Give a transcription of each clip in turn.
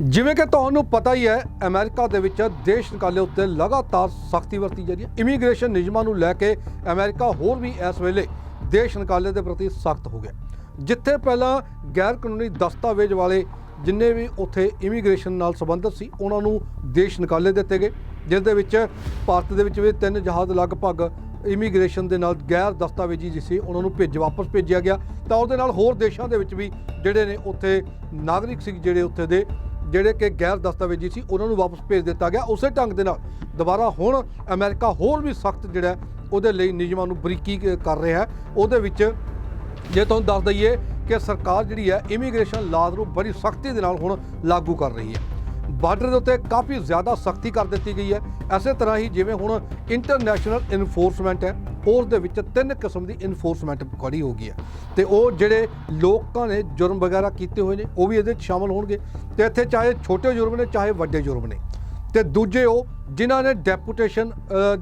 ਜਿਵੇਂ ਕਿ ਤੁਹਾਨੂੰ ਪਤਾ ਹੀ ਹੈ, ਅਮਰੀਕਾ ਦੇ ਵਿੱਚ ਦੇਸ਼ ਨਿਕਾਲੇ ਉੱਤੇ ਲਗਾਤਾਰ ਸਖਤੀ ਵਰਤੀ ਜਾ ਰਹੀ ਹੈ। ਇਮੀਗ੍ਰੇਸ਼ਨ ਨਿਯਮਾਂ ਨੂੰ ਲੈ ਕੇ ਅਮਰੀਕਾ ਹੋਰ ਵੀ ਇਸ ਵੇਲੇ ਦੇਸ਼ ਨਿਕਾਲੇ ਦੇ ਪ੍ਰਤੀ ਸਖਤ ਹੋ ਗਿਆ। ਜਿੱਥੇ ਪਹਿਲਾਂ ਗੈਰ ਕਾਨੂੰਨੀ ਦਸਤਾਵੇਜ਼ ਵਾਲੇ ਜਿੰਨੇ ਵੀ ਉੱਥੇ ਇਮੀਗ੍ਰੇਸ਼ਨ ਨਾਲ ਸੰਬੰਧਿਤ ਸੀ, ਉਹਨਾਂ ਨੂੰ ਦੇਸ਼ ਨਿਕਾਲੇ ਦਿੱਤੇ ਗਏ। ਜਿਸ ਦੇ ਵਿੱਚ ਭਾਰਤ ਦੇ ਵਿੱਚ ਵੀ ਤਿੰਨ ਜਹਾਜ਼ ਲਗਭਗ ਇਮੀਗ੍ਰੇਸ਼ਨ ਦੇ ਨਾਲ ਗੈਰ ਦਸਤਾਵੇਜ਼ੀ ਜਿ ਉਹਨਾਂ ਨੂੰ ਭੇਜ, ਵਾਪਸ ਭੇਜਿਆ ਗਿਆ। ਤਾਂ ਉਹਦੇ ਨਾਲ ਹੋਰ ਦੇਸ਼ਾਂ ਦੇ ਵਿੱਚ ਵੀ ਜਿਹੜੇ ਨੇ ਉੱਥੇ ਨਾਗਰਿਕ ਸੀ, ਜਿਹੜੇ ਉੱਥੇ ਦੇ ਜਿਹੜੇ ਕਿ ਗੈਰ ਦਸਤਾਵੇਜ਼ੀ ਸੀ, ਉਹਨਾਂ ਨੂੰ ਵਾਪਸ ਭੇਜ ਦਿੱਤਾ ਗਿਆ। ਉਸੇ ਢੰਗ ਦੇ ਨਾਲ ਦੁਬਾਰਾ ਹੁਣ ਅਮਰੀਕਾ ਹੋਰ ਵੀ ਸਖਤ ਜਿਹੜਾ ਉਹਦੇ ਲਈ ਨਿਯਮਾਂ ਨੂੰ ਬਰੀਕੀ ਕਰ ਰਿਹਾ ਹੈ। ਉਹਦੇ ਵਿੱਚ ਜੇ ਤੁਹਾਨੂੰ ਦੱਸ ਦਈਏ ਕਿ ਸਰਕਾਰ ਜਿਹੜੀ ਹੈ ਇਮੀਗ੍ਰੇਸ਼ਨ ਲਾਜ਼ ਨੂੰ ਬੜੀ ਸਖਤੀ ਦੇ ਨਾਲ ਹੁਣ ਲਾਗੂ ਕਰ ਰਹੀ ਹੈ। ਬਾਰਡਰ ਦੇ ਉੱਤੇ ਕਾਫੀ ਜ਼ਿਆਦਾ ਸਖਤੀ ਕਰ ਦਿੱਤੀ ਗਈ ਹੈ। ਐਸੇ ਤਰ੍ਹਾਂ ਹੀ ਜਿਵੇਂ ਹੁਣ ਇੰਟਰਨੈਸ਼ਨਲ ਇਨਫੋਰਸਮੈਂਟ ਹੈ, ਉਸ ਦੇ ਵਿੱਚ ਤਿੰਨ ਕਿਸਮ ਦੀ ਇਨਫੋਰਸਮੈਂਟ ਖੜੀ ਹੋ ਗਈ ਹੈ। ਤੇ ਉਹ ਜਿਹੜੇ ਲੋਕਾਂ ਨੇ ਜੁਰਮ ਵਗੈਰਾ ਕੀਤੇ ਹੋਏ ਨੇ, ਉਹ ਵੀ ਇਹਦੇ ਵਿੱਚ ਸ਼ਾਮਲ ਹੋਣਗੇ। ਤੇ ਇੱਥੇ ਚਾਹੇ ਛੋਟੇ ਜੁਰਮ ਨੇ, ਚਾਹੇ ਵੱਡੇ ਜੁਰਮ ਨੇ। ਤੇ ਦੂਜੇ ਉਹ ਜਿਨ੍ਹਾਂ ਨੇ ਡੈਪੂਟੇਸ਼ਨ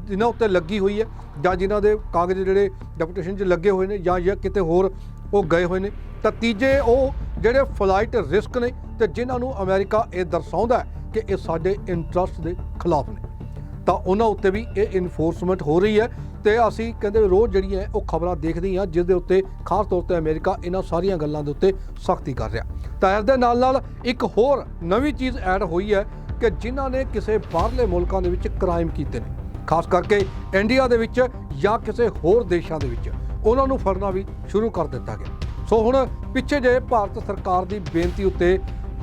ਜਿਨ੍ਹਾਂ ਉੱਤੇ ਲੱਗੀ ਹੋਈ ਹੈ ਜਾਂ ਜਿਨ੍ਹਾਂ ਦੇ ਕਾਗਜ਼ ਜਿਹੜੇ ਡੈਪੂਟੇਸ਼ਨ 'ਚ ਲੱਗੇ ਹੋਏ ਨੇ ਜਾਂ ਜਾਂ ਕਿਤੇ ਹੋਰ ਉਹ ਗਏ ਹੋਏ ਨੇ। ਤਾਂ ਤੀਜੇ ਉਹ ਜਿਹੜੇ ਫਲਾਈਟ ਰਿਸਕ ਨੇ ਤੇ ਜਿਨ੍ਹਾਂ ਨੂੰ ਅਮਰੀਕਾ ਇਹ ਦਰਸਾਉਂਦਾ ਕਿ ਇਹ ਸਾਡੇ ਇੰਟਰਸਟ ਦੇ ਖਿਲਾਫ ਨੇ। ਤਾਂ ਉਹਨਾਂ ਉੱਤੇ ਵੀ ਇਹ ਇਨਫੋਰਸਮੈਂਟ ਹੋ ਰਹੀ ਹੈ ਤੇ ਅਸੀਂ ਕਹਿੰਦੇ ਰੋਜ਼ ਜਿਹੜੀਆਂ ਉਹ ਖਬਰਾਂ ਦੇਖਦੇ ਹਾਂ ਜਿਸ ਦੇ ਉੱਤੇ ਖਾਸ ਤੌਰ ਤੇ ਅਮਰੀਕਾ ਇਹਨਾਂ ਸਾਰੀਆਂ ਗੱਲਾਂ ਦੇ ਉੱਤੇ ਸਖਤੀ ਕਰ ਰਿਹਾ। ਤਾਂ ਇਸ ਦੇ ਨਾਲ ਨਾਲ ਇੱਕ ਹੋਰ ਨਵੀਂ ਚੀਜ਼ ਐਡ ਹੋਈ ਹੈ ਕਿ ਜਿਨ੍ਹਾਂ ਨੇ ਕਿਸੇ ਬਾਹਰਲੇ ਮੁਲਕਾਂ ਦੇ ਵਿੱਚ ਕ੍ਰਾਈਮ ਕੀਤੇ ਨੇ। ਖਾਸ ਕਰਕੇ ਇੰਡੀਆ ਦੇ ਵਿੱਚ ਜਾਂ ਕਿਸੇ ਹੋਰ ਦੇਸ਼ਾਂ ਦੇ ਵਿੱਚ। ਉਹਨਾਂ ਨੂੰ ਫੜਨਾ ਵੀ ਸ਼ੁਰੂ ਕਰ ਦਿੱਤਾ ਗਿਆ। ਸੋ ਹੁਣ ਪਿੱਛੇ ਜੇ ਭਾਰਤ ਸਰਕਾਰ ਦੀ ਬੇਨਤੀ ਉੱਤੇ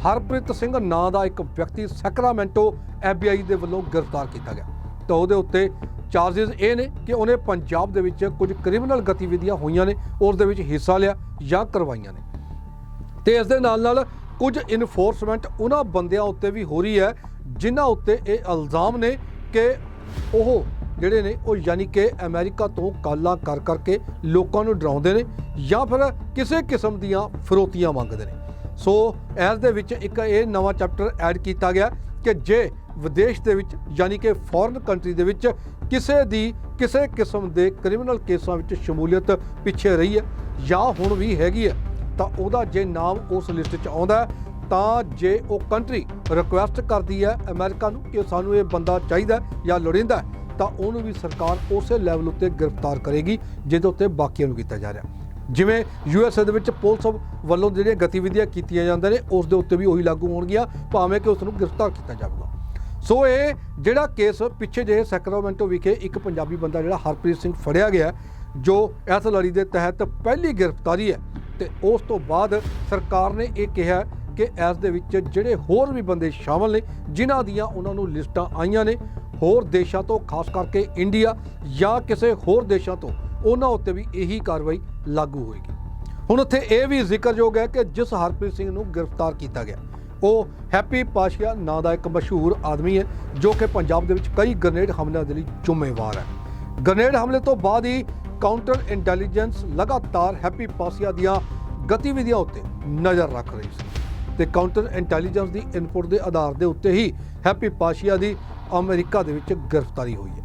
ਹਰਪ੍ਰੀਤ ਸਿੰਘ ਨਾਂ ਦਾ ਇੱਕ ਵਿਅਕਤੀ ਸੈਕਰਾਮੈਂਟੋ FBI ਦੇ ਵੱਲੋਂ ਗ੍ਰਿਫਤਾਰ ਕੀਤਾ ਗਿਆ। ਤਾਂ ਉਹਦੇ ਉੱਤੇ ਚਾਰजेस ਇਹ ਨੇ ਕਿ ਉਹਨੇ ਪੰਜਾਬ ਦੇ ਵਿੱਚ ਕੁਝ ਕ੍ਰਿਮੀਨਲ ਗਤੀਵਿਧੀਆਂ ਹੋਈਆਂ ਨੇ, ਉਸ ਦੇ ਵਿੱਚ ਹਿੱਸਾ ਲਿਆ ਜਾਂ ਕਰਵਾਈਆਂ ਨੇ। ਤੇ ਇਸ ਦੇ ਨਾਲ ਨਾਲ ਕੁਝ ਇਨਫੋਰਸਮੈਂਟ ਉਹਨਾਂ ਬੰਦਿਆਂ ਉੱਤੇ ਵੀ ਹੋ ਰਹੀ ਹੈ, ਜਿਨ੍ਹਾਂ ਉੱਤੇ ਇਹ ਇਲਜ਼ਾਮ ਨੇ ਕਿ ਉਹ ਜਿਹੜੇ ਨੇ ਉਹ ਯਾਨੀ ਕਿ ਅਮਰੀਕਾ ਤੋਂ ਕਾਲਾਂ ਕਰ ਕਰਕੇ ਲੋਕਾਂ ਨੂੰ ਡਰਾਉਂਦੇ ਨੇ ਜਾਂ ਫਿਰ ਕਿਸੇ ਕਿਸਮ ਦੀਆਂ ਫਰੋਤੀਆਂ ਮੰਗਦੇ ਨੇ। ਸੋ ਇਸ ਦੇ ਵਿੱਚ ਇੱਕ ਇਹ ਨਵਾਂ ਚੈਪਟਰ ਐਡ ਕੀਤਾ ਗਿਆ ਕਿ ਜੇ ਵਿਦੇਸ਼ ਦੇ ਵਿੱਚ ਯਾਨੀ ਕਿ ਫੋਰਨ ਕੰਟਰੀ ਦੇ ਵਿੱਚ ਕਿਸੇ ਦੀ ਕਿਸੇ ਕਿਸਮ ਦੇ ਕ੍ਰਿਮੀਨਲ ਕੇਸਾਂ ਵਿੱਚ ਸ਼ਮੂਲੀਅਤ ਪਿੱਛੇ ਰਹੀ ਹੈ ਜਾਂ ਹੁਣ ਵੀ ਹੈਗੀ ਹੈ, ਤਾਂ ਉਹਦਾ ਜੇ ਨਾਮ ਉਸ ਲਿਸਟ 'ਚ ਆਉਂਦਾ ਤਾਂ ਜੇ ਉਹ ਕੰਟਰੀ ਰਿਕੁਐਸਟ ਕਰਦੀ ਹੈ ਅਮਰੀਕਾ ਨੂੰ ਕਿ ਸਾਨੂੰ ਇਹ ਬੰਦਾ ਚਾਹੀਦਾ ਜਾਂ ਲੋੜੀਂਦਾ ਤਾਂ ਉਹਨੂੰ ਵੀ ਸਰਕਾਰ ਉਸੇ ਲੈਵਲ ਉੱਤੇ ਗ੍ਰਿਫਤਾਰ ਕਰੇਗੀ, ਜਿਹਦੇ ਉੱਤੇ ਬਾਕੀਆਂ ਨੂੰ ਕੀਤਾ ਜਾ ਰਿਹਾ। ਜਿਵੇਂ ਯੂਐਸਏ ਦੇ ਵਿੱਚ ਪੁਲਿਸ ਵੱਲੋਂ ਜਿਹੜੀਆਂ ਗਤੀਵਿਧੀਆਂ ਕੀਤੀਆਂ ਜਾਂਦੀਆਂ ਨੇ, ਉਸ ਦੇ ਉੱਤੇ ਵੀ ਉਹੀ ਲਾਗੂ ਹੋਣਗੀਆਂ, ਭਾਵੇਂ ਕਿ ਉਸ ਨੂੰ ਗ੍ਰਿਫਤਾਰ ਕੀਤਾ ਜਾਵੇਗਾ। ਸੋ ਇਹ ਜਿਹੜਾ ਕੇਸ ਪਿੱਛੇ ਜਿਹੇ ਸੈਕਰਾਮੈਂਟੋ ਵਿਖੇ ਇੱਕ ਪੰਜਾਬੀ ਬੰਦਾ ਜਿਹੜਾ ਹਰਪ੍ਰੀਤ ਸਿੰਘ ਫੜਿਆ ਗਿਆ, ਜੋ ਇਸ ਲੜੀ ਦੇ ਤਹਿਤ ਪਹਿਲੀ ਗ੍ਰਿਫਤਾਰੀ ਹੈ, ਤੇ ਉਸ ਤੋਂ ਬਾਅਦ ਸਰਕਾਰ ਨੇ ਇਹ ਕਿਹਾ ਕਿ ਇਸ ਦੇ ਵਿੱਚ ਜਿਹੜੇ ਹੋਰ ਵੀ ਬੰਦੇ ਸ਼ਾਮਲ ਨੇ, ਜਿਨ੍ਹਾਂ ਦੀਆਂ ਉਹਨਾਂ ਨੂੰ ਲਿਸਟਾਂ ਆਈਆਂ ਨੇ ਹੋਰ ਦੇਸ਼ਾਂ ਤੋਂ, ਖਾਸ ਕਰਕੇ ਇੰਡੀਆ ਜਾਂ ਕਿਸੇ ਹੋਰ ਦੇਸ਼ਾਂ ਤੋਂ, ਉਹਨਾਂ ਉੱਤੇ ਵੀ ਇਹੀ ਕਾਰਵਾਈ ਲਾਗੂ ਹੋਏਗੀ। ਹੁਣ ਉੱਥੇ ਇਹ ਵੀ ਜ਼ਿਕਰਯੋਗ ਹੈ ਕਿ ਜਿਸ ਹਰਪ੍ਰੀਤ ਸਿੰਘ ਨੂੰ ਗ੍ਰਿਫਤਾਰ ਕੀਤਾ ਗਿਆ, ਉਹ ਹੈਪੀ ਪਾਸ਼ਾ ਨਾਂ ਦਾ ਇੱਕ ਮਸ਼ਹੂਰ ਆਦਮੀ ਹੈ, ਜੋ ਕਿ ਪੰਜਾਬ ਦੇ ਵਿੱਚ ਕਈ ਗ੍ਰਨੇਡ ਹਮਲਿਆਂ ਦੇ ਲਈ ਜ਼ਿੰਮੇਵਾਰ ਹੈ। ਗ੍ਰਨੇਡ ਹਮਲੇ ਤੋਂ ਬਾਅਦ ਹੀ ਕਾਊਂਟਰ ਇੰਟੈਲੀਜੈਂਸ ਲਗਾਤਾਰ ਹੈਪੀ ਪਾਸ਼ਾ ਦੀਆਂ ਗਤੀਵਿਧੀਆਂ ਉੱਤੇ ਨਜ਼ਰ ਰੱਖ ਰਹੀ ਸੀ ਤੇ ਕਾਊਂਟਰ ਇੰਟੈਲੀਜੈਂਸ ਦੀ ਇਨਪੁਟ ਦੇ ਆਧਾਰ ਦੇ ਉੱਤੇ ਹੀ ਹੈਪੀ ਪਾਸ਼ਾ ਦੀ ਅਮਰੀਕਾ ਦੇ ਵਿੱਚ ਗ੍ਰਿਫਤਾਰੀ ਹੋਈ ਹੈ।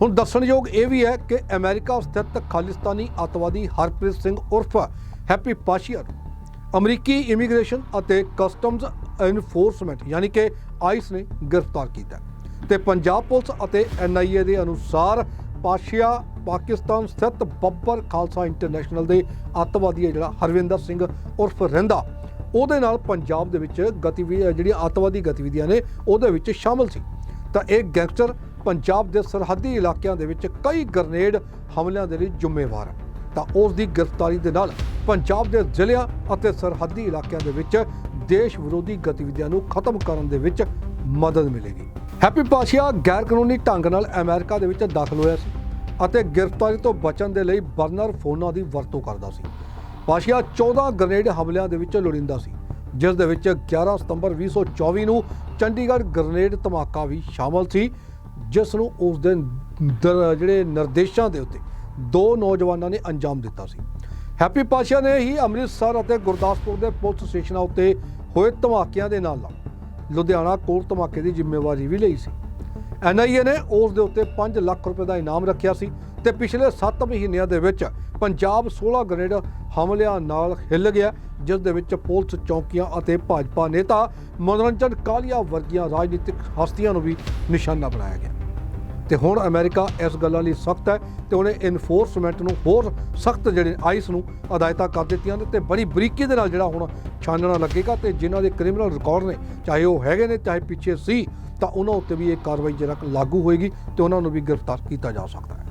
ਹੁਣ ਦੱਸਣਯੋਗ ਇਹ ਵੀ ਹੈ ਕਿ ਅਮਰੀਕਾ ਸਥਿਤ ਖਾਲਿਸਤਾਨੀ ਅੱਤਵਾਦੀ ਹਰਪ੍ਰੀਤ ਸਿੰਘ ਉਰਫ ਹੈਪੀ ਪਾਸ਼ੀਆ ਨੂੰ ਅਮਰੀਕੀ ਇਮੀਗ੍ਰੇਸ਼ਨ ਅਤੇ ਕਸਟਮਸ ਐਨਫੋਰਸਮੈਂਟ ਯਾਨੀ ਕਿ ਆਈਸ ਨੇ ਗ੍ਰਿਫਤਾਰ ਕੀਤਾ ਤੇ ਪੰਜਾਬ ਪੁਲਿਸ ਅਤੇ ਐਨਆਈਏ ਦੇ ਅਨੁਸਾਰ ਪਾਸ਼ੀਆ ਪਾਕਿਸਤਾਨ ਸਥਿਤ ਬੱਬਰ ਖਾਲਸਾ ਇੰਟਰਨੈਸ਼ਨਲ ਦੇ ਅੱਤਵਾਦੀ ਹੈ ਜਿਹੜਾ ਹਰਵਿੰਦਰ ਸਿੰਘ ਉਰਫ ਰਹਿੰਦਾ ਉਹਦੇ ਨਾਲ ਪੰਜਾਬ ਦੇ ਵਿੱਚ ਗਤੀਵਿਧੀ ਜਿਹੜੀਆਂ ਅੱਤਵਾਦੀ ਗਤੀਵਿਧੀਆਂ ਨੇ ਉਹਦੇ ਵਿੱਚ ਸ਼ਾਮਲ ਸੀ। ਤਾਂ ਇਹ ਗੈਂਗਸਟਰ ਪੰਜਾਬ ਦੇ ਸਰਹੱਦੀ ਇਲਾਕਿਆਂ ਦੇ ਵਿੱਚ ਕਈ ਗ੍ਰਨੇਡ ਹਮਲਿਆਂ ਦੇ ਲਈ ਜ਼ਿੰਮੇਵਾਰ ਹੈ ਤਾਂ ਉਸ ਦੀ ਗ੍ਰਿਫਤਾਰੀ ਦੇ ਨਾਲ ਪੰਜਾਬ ਦੇ ਜ਼ਿਲ੍ਹਿਆਂ ਅਤੇ ਸਰਹੱਦੀ ਇਲਾਕਿਆਂ ਦੇ ਵਿੱਚ ਦੇਸ਼ ਵਿਰੋਧੀ ਗਤੀਵਿਧੀਆਂ ਨੂੰ ਖਤਮ ਕਰਨ ਦੇ ਵਿੱਚ ਮਦਦ ਮਿਲੇਗੀ। ਹੈਪੀ ਪਾਸ਼ਾ ਗੈਰ ਕਾਨੂੰਨੀ ਢੰਗ ਨਾਲ ਅਮਰੀਕਾ ਦੇ ਵਿੱਚ ਦਾਖਲ ਹੋਇਆ ਸੀ ਅਤੇ ਗ੍ਰਿਫਤਾਰੀ ਤੋਂ ਬਚਣ ਦੇ ਲਈ ਬਰਨਰ ਫੋਨਾਂ ਦੀ ਵਰਤੋਂ ਕਰਦਾ ਸੀ। ਪਾਸ਼ਾ 14 ਗ੍ਰਨੇਡ ਹਮਲਿਆਂ ਦੇ ਵਿੱਚ ਲੋੜਿੰਦਾ ਸੀ। ਜਿਸ ਦੇ ਵਿੱਚ 11 ਸਤੰਬਰ 2024 ਨੂੰ ਚੰਡੀਗੜ੍ਹ ਗ੍ਰਨੇਡ ਧਮਾਕਾ ਵੀ ਸ਼ਾਮਲ ਸੀ, ਜਿਸ ਨੂੰ ਉਸ ਦੇ ਦਰ- ਜਿਹੜੇ ਨਿਰਦੇਸ਼ਾਂ ਦੇ ਉੱਤੇ ਦੋ ਨੌਜਵਾਨਾਂ ਨੇ ਅੰਜਾਮ ਦਿੱਤਾ ਸੀ। ਹੈਪੀ ਪਾਸ਼ਾ ਨੇ ਹੀ ਅੰਮ੍ਰਿਤਸਰ ਅਤੇ ਗੁਰਦਾਸਪੁਰ ਦੇ ਪੁਲਿਸ ਸਟੇਸ਼ਨਾਂ ਉੱਤੇ ਹੋਏ ਧਮਾਕਿਆਂ ਦੇ ਨਾਲ ਨਾਲ ਲੁਧਿਆਣਾ ਕੋਲ ਧਮਾਕੇ ਦੀ ਜ਼ਿੰਮੇਵਾਰੀ ਵੀ ਲਈ ਸੀ। ਐਨਆਈਏ ਨੇ ਉਸ ਦੇ ਉੱਤੇ 5 ਲੱਖ ਰੁਪਏ ਦਾ ਇਨਾਮ ਰੱਖਿਆ ਸੀ ਤੇ ਪਿਛਲੇ 7 ਮਹੀਨਿਆਂ ਦੇ ਵਿੱਚ ਪੰਜਾਬ 16 ਗ੍ਰੇਡ ਹਮਲਿਆਂ ਨਾਲ ਹਿੱਲ ਗਿਆ, ਜਿਸ ਦੇ ਵਿੱਚ ਪੁਲਿਸ ਚੌਕੀਆਂ ਅਤੇ ਭਾਜਪਾ ਨੇਤਾ ਮਨੋਰੰਜਨ ਕਾਲੀਆ ਵਰਗੀਆਂ ਰਾਜਨੀਤਿਕ ਹਸਤੀਆਂ ਨੂੰ ਵੀ ਨਿਸ਼ਾਨਾ ਬਣਾਇਆ ਗਿਆ। ਤੇ ਹੁਣ ਅਮਰੀਕਾ ਇਸ ਗੱਲਾਂ ਲਈ ਸਖਤ ਹੈ ਤੇ ਉਹਨੇ ਇਨਫੋਰਸਮੈਂਟ ਨੂੰ ਹੋਰ ਸਖਤ ਜਿਹੜੇ ਆਈਸ ਨੂੰ ਹਦਾਇਤਾਂ ਕਰ ਦਿੱਤੀਆਂ ਨੇ ਤੇ ਬੜੀ ਬਰੀਕੀ ਦੇ ਨਾਲ ਜਿਹੜਾ ਹੁਣ ਛਾਨਣਾ ਲੱਗੇਗਾ ਤੇ ਜਿਨ੍ਹਾਂ ਦੇ ਕ੍ਰਿਮੀਨਲ ਰਿਕਾਰਡ ਨੇ, ਚਾਹੇ ਉਹ ਹੈਗੇ ਨੇ, ਚਾਹੇ ਪਿੱਛੇ ਸੀ, ਤਾਂ ਉਹਨਾਂ ਉੱਤੇ ਵੀ ਇਹ ਕਾਰਵਾਈ ਜਿਹੜਾ ਲਾਗੂ ਹੋਏਗੀ ਤੇ ਉਹਨਾਂ ਨੂੰ ਵੀ ਗ੍ਰਿਫਤਾਰ ਕੀਤਾ ਜਾ ਸਕਦਾ ਹੈ।